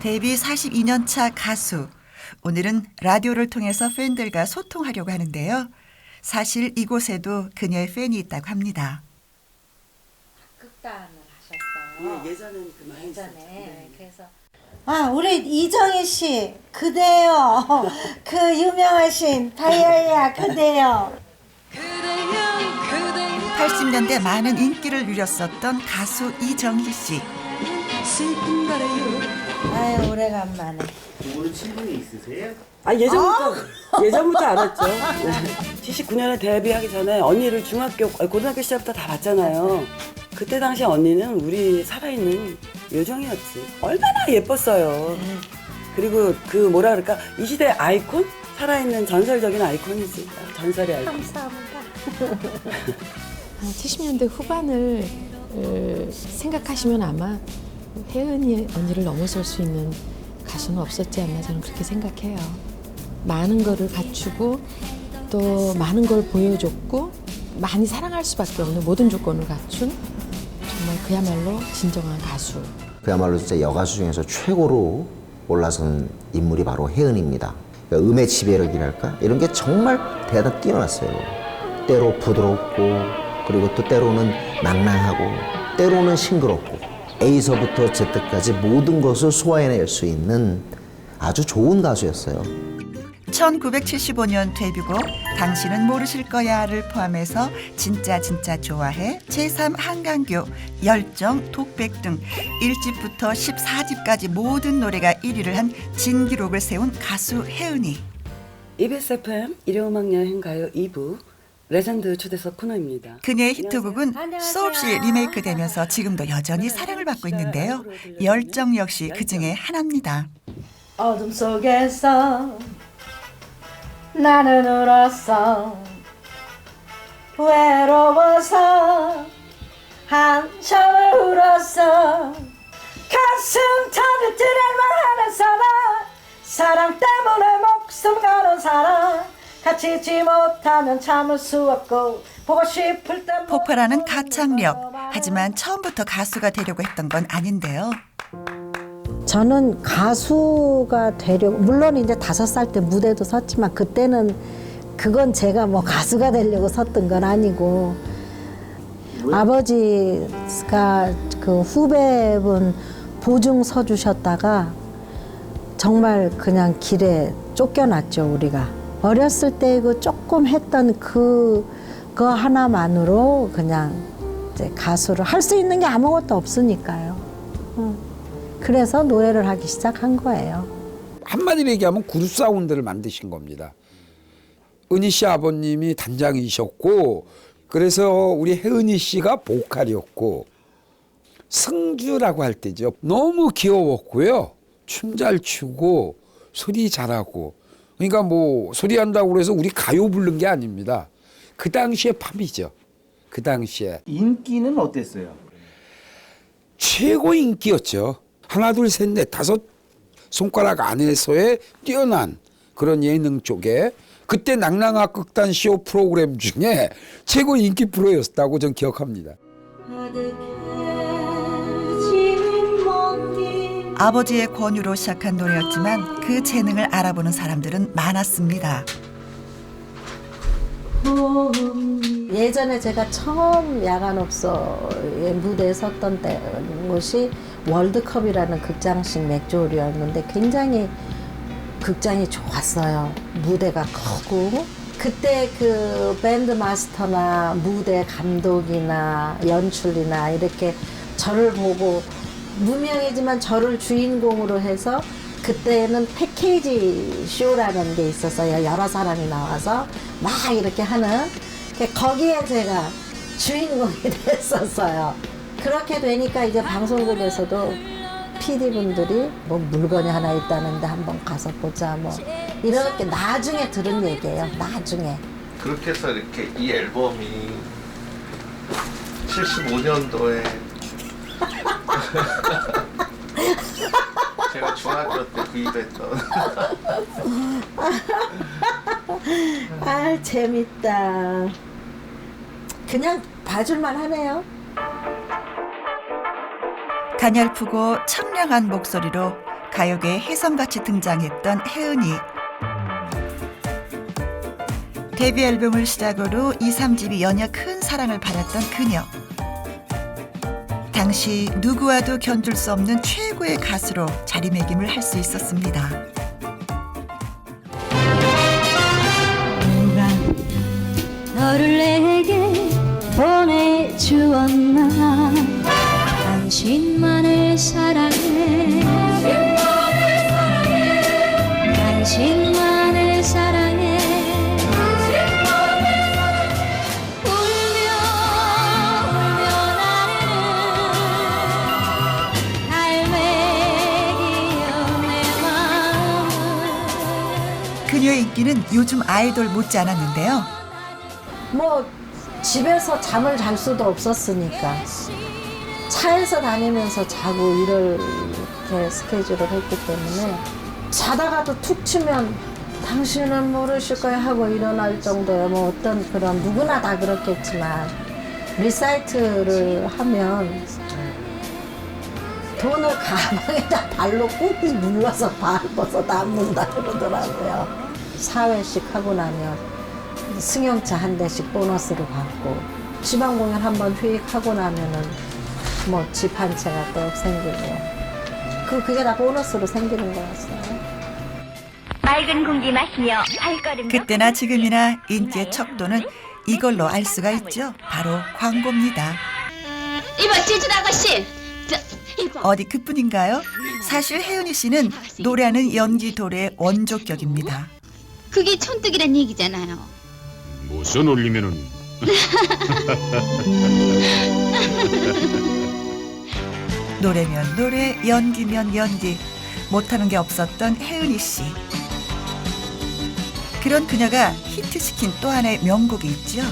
데뷔 42년 차 가수. 오늘은 라디오를 통해서 팬들과 소통하려고 하는데요. 사실 이곳에도 그녀의 팬이 있다고 합니다. 극단을 하셨어요. 예, 예전엔 그 많이 예전에 있었죠. 네. 그래서 아, 우리 이정희 씨, 그대요. 그 유명하신 바이올리아 그대요. 80년대 많은 인기를 누렸었던 가수 이정희 씨. 아유, 오래간만에. 두 분은 친분이 있으세요? 아 예전부터 예전부터 알았죠. 79년에 데뷔하기 전에 언니를 중학교 아니, 고등학교 시절부터 다 봤잖아요. 그때 당시 언니는 우리 살아있는 요정이었지. 얼마나 예뻤어요. 그리고 그 뭐라 그럴까 이 시대 의 아이콘 살아있는 전설적인 아이콘이지. 전설의 아이콘. 감사합니다. 70년대 후반을 어, 생각하시면 아마 혜은이 언니를 넘어설 수 있는 가수는 없었지 않나 저는 그렇게 생각해요. 많은 거를 갖추고 또 많은 걸 보여줬고 많이 사랑할 수밖에 없는 모든 조건을 갖춘 정말 그야말로 진정한 가수. 그야말로 진짜 여가수 중에서 최고로 올라선 인물이 바로 혜은입니다. 그러니까 음의 지배력이랄까 이런 게 정말 대단 뛰어났어요. 때로 부드럽고 그리고 또 때로는 낭낭하고 때로는 싱그럽고 A서부터 Z까지 모든 것을 소화해낼 수 있는 아주 좋은 가수였어요. 1975년 데뷔곡 당신은 모르실 거야를 포함해서 진짜 진짜 좋아해 제3 한강교 열정 독백 등 1집부터 14집까지 모든 노래가 1위를 한 진기록을 세운 가수 혜은이 EBS FM 일요음악 여행 가요 2부 레전드 초대석 코너입니다. 그녀의 히트곡은 수없이 리메이크되면서 지금도 여전히 사랑을 받고 있는데요 열정 역시 그 중에 하나입니다 어둠 속에서 나는 울었어. 외로워서 한참을 울었어. 가슴 터질 듯할만하는 사람. 사랑 때문에 목숨 가는 사람. 같이 있지 못하면 참을 수 없고 보고 싶을 때 폭발하는 가창력. 하지만 처음부터 가수가 되려고 했던 건 아닌데요. 저는 가수가 되려고 물론 이제 다섯 살 때 무대도 섰지만 그때는 그건 제가 뭐 가수가 되려고 섰던 건 아니고 아버지가 그 후배분 보증 서주셨다가 정말 그냥 길에 쫓겨났죠 우리가 어렸을 때 그 조금 했던 그거 하나만으로 그냥 이제 가수를 할 수 있는 게 아무것도 없으니까요. 응. 그래서 노래를 하기 시작한 거예요. 한마디로 얘기하면 그룹 사운드를 만드신 겁니다. 은희 씨 아버님이 단장이셨고 그래서 우리 혜은이 씨가 보컬이었고 승주라고 할 때죠. 너무 귀여웠고요. 춤 잘 추고 소리 잘하고 그러니까 뭐 소리 한다고 그래서 우리 가요 부른 게 아닙니다. 그 당시에 팝이죠. 그 당시에 인기는 어땠어요? 최고 인기였죠. 하나 둘 셋 넷 다섯 손가락 안에서의 뛰어난 그런 예능 쪽에 그때 낭낭아 극단 쇼 프로그램 중에 최고 인기 프로였다고 전 기억합니다. 아버지의 권유로 시작한 노래였지만 그 재능을 알아보는 사람들은 많았습니다. 예전에 제가 처음 야간업소의 무대에 섰던 때 곳이 월드컵이라는 극장식 맥주홀이었는데 굉장히 극장이 좋았어요. 무대가 크고 그때 그 밴드 마스터나 무대 감독이나 연출이나 이렇게 저를 보고 무명이지만 저를 주인공으로 해서 그때는 패키지 쇼라는 게 있었어요. 여러 사람이 나와서 막 이렇게 하는 그 거기에 제가 주인공이 됐었어요. 그렇게 되니까 이제 방송국에서도 PD분들이 뭐 물건이 하나 있다는데 한번 가서 보자 뭐 이렇게 나중에 들은 얘기예요. 나중에. 그렇게 해서 이렇게 이 앨범이 75년도에 제가 중학교 때 구입했던 아 재밌다. 그냥 봐줄만 하네요. 가냘프고 청량한 목소리로 가요계의 혜성같이 등장했던 혜은이. 데뷔 앨범을 시작으로 2, 3집이 연이어 큰 사랑을 받았던 그녀. 당시 누구와도 견줄 수 없는 최고의 가수로 자리매김을 할 수 있었습니다. 누가 너를 내게 보내주었나 당신만을 사랑 인기는 요즘 아이돌 못지 않았는데요. 뭐 집에서 잠을 잘 수도 없었으니까 차에서 다니면서 자고 이렇게 스케줄을 했기 때문에 자다가도 툭 치면 당신은 모르실 거야 하고 일어날 정도의 뭐 어떤 그런 누구나 다 그렇겠지만 리사이트를 하면 돈을 가방에다 발로 꾹 눌러서 밟아서 남는다 그러더라고요. 사회식 하고 나면 승용차 한 대씩 보너스로 받고 지방 공연 한번 휘익하고 나면은 뭐 집 한 채가 또 생기고 그 그게 다 보너스로 생기는 거였어요. 맑은 공기 마시며 발걸음 그때나 지금이나 인기의 척도는 이걸로 알 수가 있죠. 바로 광고입니다. 이봐 제주도 아가씨 저 어디 그뿐인가요? 사실 혜은이 씨는 노래하는 연기 도래의 원조격입니다. 그게 촌뜨기란 얘기잖아요 무슨 울리면은 노래면 노래, 연기면 연기. 못하는 게 없었던 혜은이 씨. 그런 그녀가 히트시킨 또 하나의 명곡이 있죠.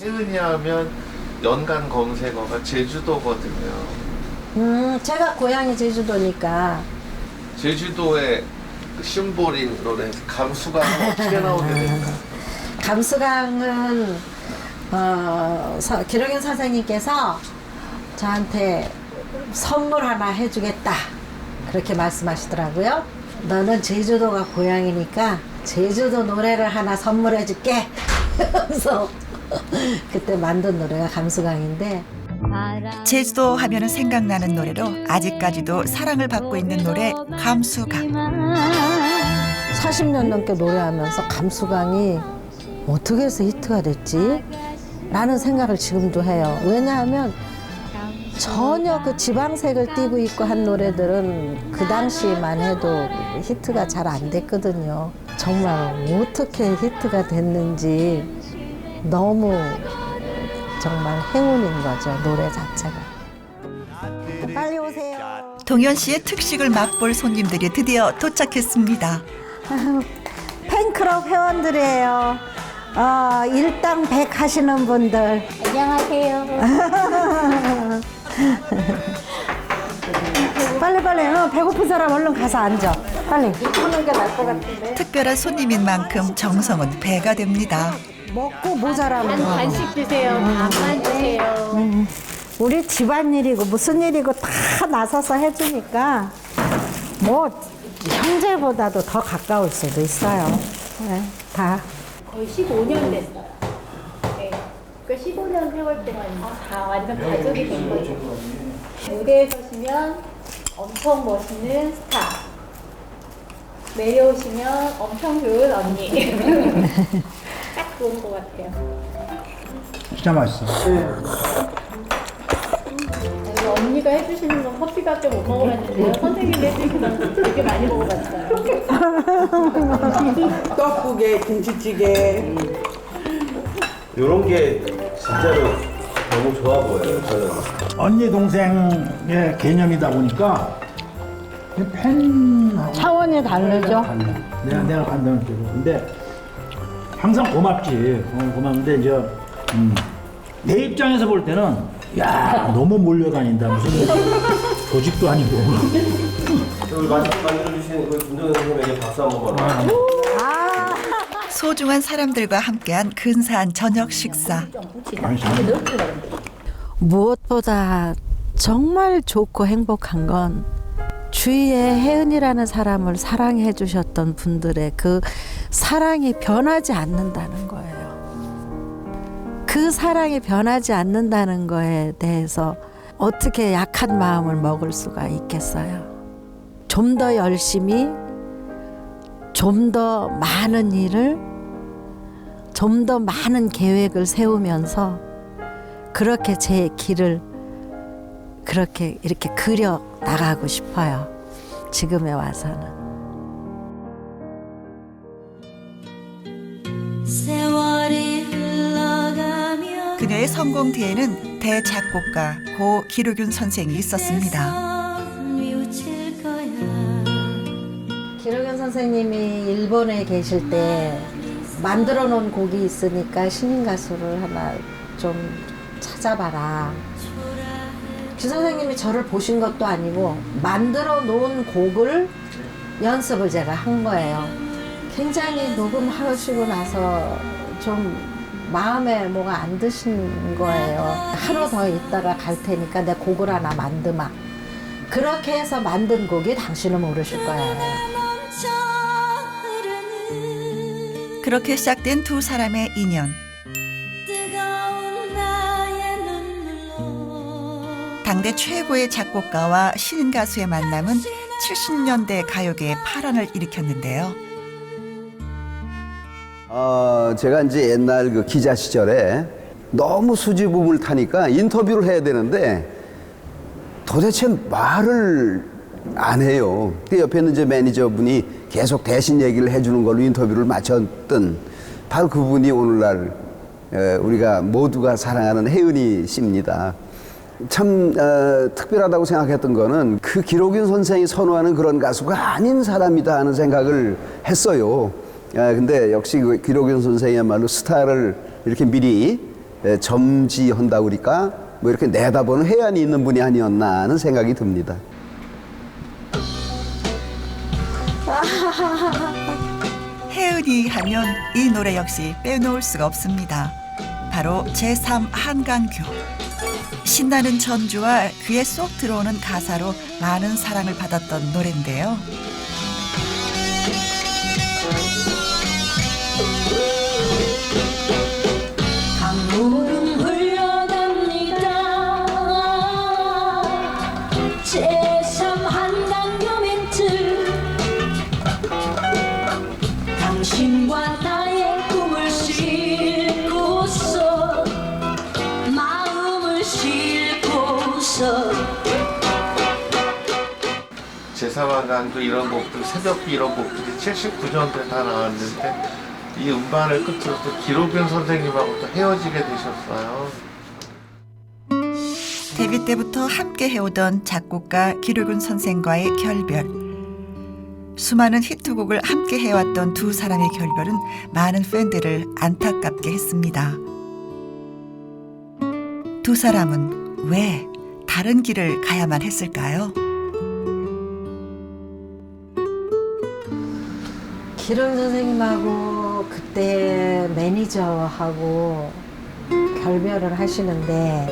혜은이 하면 연간 검색어가 제주도거든요. 음, 제가 고향이 제주도니까 제주도의 그 심볼인 노래 감수가 어떻게 나오게 될까? 감수강은 어, 서, 기록인 선생님께서 저한테 선물 하나 해주겠다 그렇게 말씀하시더라고요. 너는 제주도가 고향이니까 제주도 노래를 하나 선물해줄게. 그래서 그때 만든 노래가 감수강인데 제주도 하면은 생각나는 노래로 아직까지도 사랑을 받고 있는 노래 감수강. 40년 넘게 노래하면서 감수강이 어떻게 해서 히트가 됐지? 라는 생각을 지금도 해요. 왜냐하면 전혀 그 지방색을 띠고 있고 한 노래들은 그 당시만 해도 히트가 잘 안 됐거든요. 정말 어떻게 히트가 됐는지 너무 정말 행운인 거죠, 노래 자체가. 빨리 오세요. 동현 씨의 특식을 맛볼 손님들이 드디어 도착했습니다. 팬클럽 회원들이에요. 어, 일당 백 하시는 분들. 안녕하세요 빨리 빨리. 어, 배고픈 사람 얼른 가서 앉아. 빨리. 특별한 손님인 만큼 정성은 배가 됩니다. 먹고 모자라면. 간식 드세요 밥만 드세요 우리 집안일이고 무슨 일이고 다 나서서 해주니까 뭐 형제보다도 더 가까울 수도 있어요. 네, 다. 거의 15년 됐어요. 네. 그 15년 세월 동안 다 완전 가족이 된 거죠. 무대에 서시면 엄청 멋있는 스타. 내려오시면 엄청 좋은 언니. 딱 좋은 것 같아요. 진짜 맛있어. 언니가 해주시는 건 커피밖에 못 먹어봤는데요. 선생님이 해주시는 건 되게 많이 먹어봤어요. 떡국에 김치찌개 이런 게 진짜로 너무 좋아 보여요. 저는. 언니 동생의 개념이다 보니까 팬 차원이 다르죠. 달라. 내가 내가 판단할 때도 근데 항상 고맙지. 어, 고맙는데 이제 음, 내 입장에서 볼 때는 야 너무 몰려다닌다 무슨 조직도 아니고. 오늘 맛있게 만들어주신 그 김동현 선생님에게 박수 한번 받아. 소중한 사람들과 함께한 근사한 저녁 식사. 무엇보다 정말 좋고 행복한 건 주위에 혜은이라는 사람을 사랑해 주셨던 분들의 그 사랑이 변하지 않는다는 거예요. 그 사랑이 변하지 않는다는 거에 대해서 어떻게 약한 마음을 먹을 수가 있겠어요. 좀 더 열심히, 좀 더 많은 일을, 좀 더 많은 계획을 세우면서 그렇게 제 길을 그렇게 이렇게 그려 나가고 싶어요. 지금에 와서는. 그녀의 성공 뒤에는 대작곡가 고 기록윤 선생이 있었습니다. 기록연 선생님이 일본에 계실 때 만들어 놓은 곡이 있으니까 신인 가수를 하나 좀 찾아봐라. 기 선생님이 저를 보신 것도 아니고 만들어 놓은 곡을 연습을 제가 한 거예요. 굉장히 녹음하시고 나서 좀 마음에 뭐가 안 드신 거예요. 하루 더 있다가 갈 테니까 내 곡을 하나 만드마. 그렇게 해서 만든 곡이 당신은 모르실 거예요. 그렇게 시작된 두 사람의 인연. 당대 최고의 작곡가와 신인 가수의 만남은 70년대 가요계에 파란을 일으켰는데요. 어, 제가 이제 옛날 그 기자 시절에 너무 수줍음을 타니까 인터뷰를 해야 되는데 도대체 말을 안 해요. 그 옆에 있는 이제 매니저분이 계속 대신 얘기를 해주는 걸로 인터뷰를 마쳤던 바로 그분이 오늘날 에, 우리가 모두가 사랑하는 혜은이 씨입니다. 참 어, 특별하다고 생각했던 거는 그 기록윤 선생이 선호하는 그런 가수가 아닌 사람이다 하는 생각을 했어요. 아, 근데 역시 그 기록윤 선생이야말로 스타를 이렇게 미리 에, 점지한다 그러니까 뭐 이렇게 내다보는 해안이 있는 분이 아니었나 하는 생각이 듭니다. 혜은이 하면 이 노래 역시 빼놓을 수가 없습니다. 바로 제3 한강교. 신나는 전주와 귀에 쏙 들어오는 가사로 많은 사랑을 받았던 노래인데요. 제3한강도 이런 곡들, 새벽비 이런 곡들이 79년도에 다 나왔는데 이 음반을 끝으로 또 기록윤 선생님하고 또 헤어지게 되셨어요. 데뷔 때부터 함께 해오던 작곡가 기록윤 선생과의 결별. 수많은 히트곡을 함께 해왔던 두 사람의 결별은 많은 팬들을 안타깝게 했습니다. 두 사람은 왜 다른 길을 가야만 했을까요? 기록 선생님하고 그때 매니저하고 결별을 하시는데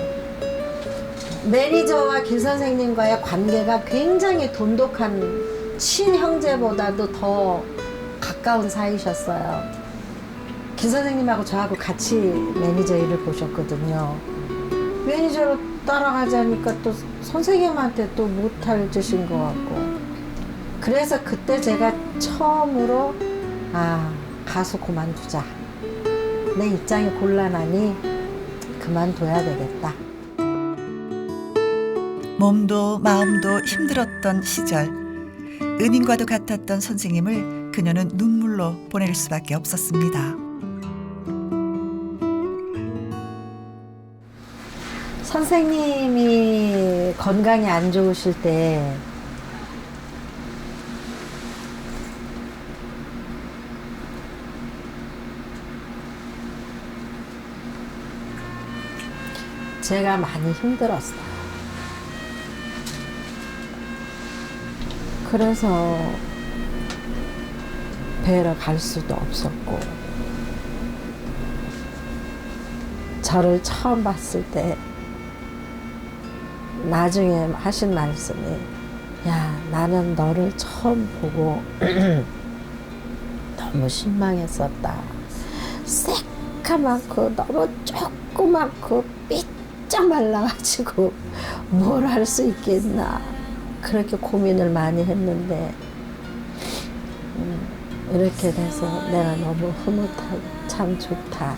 매니저와 길 선생님과의 관계가 굉장히 돈독한 친형제보다도 더 가까운 사이셨어요. 길 선생님하고 저하고 같이 매니저 일을 보셨거든요. 매니저로 따라가자니까 또 선생님한테 또 못할 짓인 것 같고. 그래서 그때 제가 처음으로 아 가수 그만두자 내 입장이 곤란하니 그만둬야 되겠다 몸도 마음도 힘들었던 시절 은인과도 같았던 선생님을 그녀는 눈물로 보낼 수밖에 없었습니다. 선생님이 건강이 안 좋으실 때 제가 많이 힘들었어요. 그래서 뵈러 갈 수도 없었고, 저를 처음 봤을 때, 나중에 하신 말씀이, 야, 나는 너를 처음 보고 너무 실망했었다. 새까맣고 너무 조그맣고 삐쩍 말라가지고 뭘 할 수 있겠나. 그렇게 고민을 많이 했는데 음, 이렇게 돼서 내가 너무 흐뭇하고 참 좋다.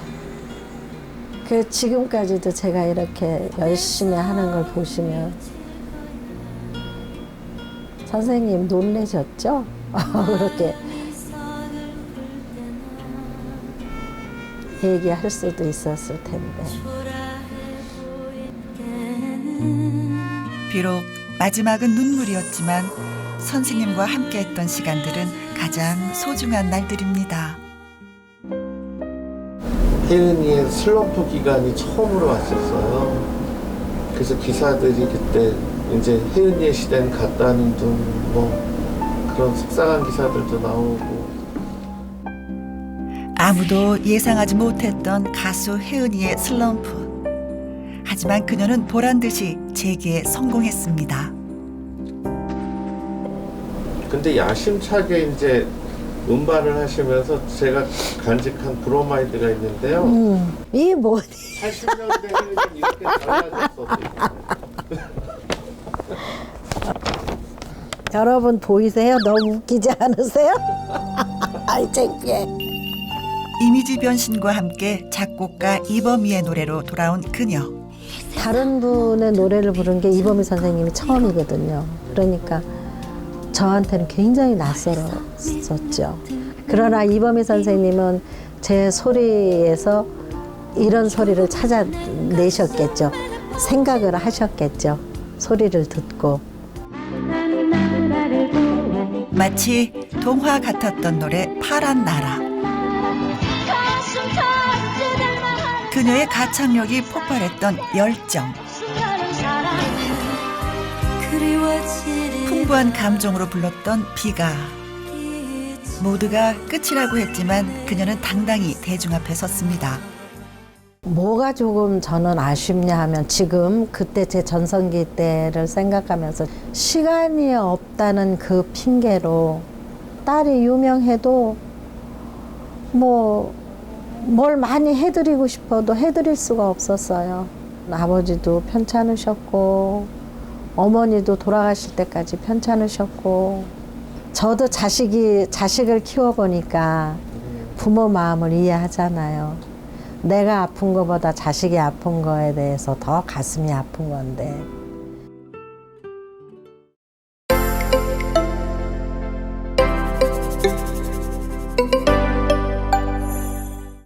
그 지금까지도 제가 이렇게 열심히 하는 걸 보시면 선생님 놀래셨죠? 그렇게 얘기할 수도 있었을 텐데. 비록 마지막은 눈물이었지만 선생님과 함께했던 시간들은 가장 소중한 날들입니다. 혜은이의 슬럼프 기간이 처음으로 왔었어요. 그래서 기사들이 그때 이제 혜은이의 시대는 갔다는 둥, 뭐 그런 속상한 기사들도 나오고. 아무도 예상하지 못했던 가수 혜은이의 슬럼프. 하지만 그녀는 보란 듯이 재기에 성공했습니다. 근데 야심차게 이제 음반을 하시면서 제가 간직한 브로마이드가 있는데요. 음, 이 뭐니? 80년대 혜은이는 이렇게 달라졌어. 여러분 보이세요? 너무 웃기지 않으세요? 아이 창피해. 이미지 변신과 함께 작곡가 이범희의 노래로 돌아온 그녀. 다른 분의 노래를 부른 게 이범희 선생님이 처음이거든요. 그러니까 저한테는 굉장히 낯설었었죠. 그러나 이범희 선생님은 제 소리에서 이런 소리를 찾아내셨겠죠. 생각을 하셨겠죠. 소리를 듣고. 마치 동화 같았던 노래 파란 나라. 그녀의 가창력이 폭발했던 열정. 풍부한 감정으로 불렀던 비가. 모두가 끝이라고 했지만 그녀는 당당히 대중 앞에 섰습니다. 뭐가 조금 저는 아쉽냐 하면 지금 그때 제 전성기 때를 생각하면서 시간이 없다는 그 핑계로 딸이 유명해도 뭐 뭘 많이 해드리고 싶어도 해드릴 수가 없었어요. 아버지도 편찮으셨고 어머니도 돌아가실 때까지 편찮으셨고 저도 자식이 자식을 키워보니까 부모 마음을 이해하잖아요. 내가 아픈 것보다 자식이 아픈 거에 대해서 더 가슴이 아픈 건데.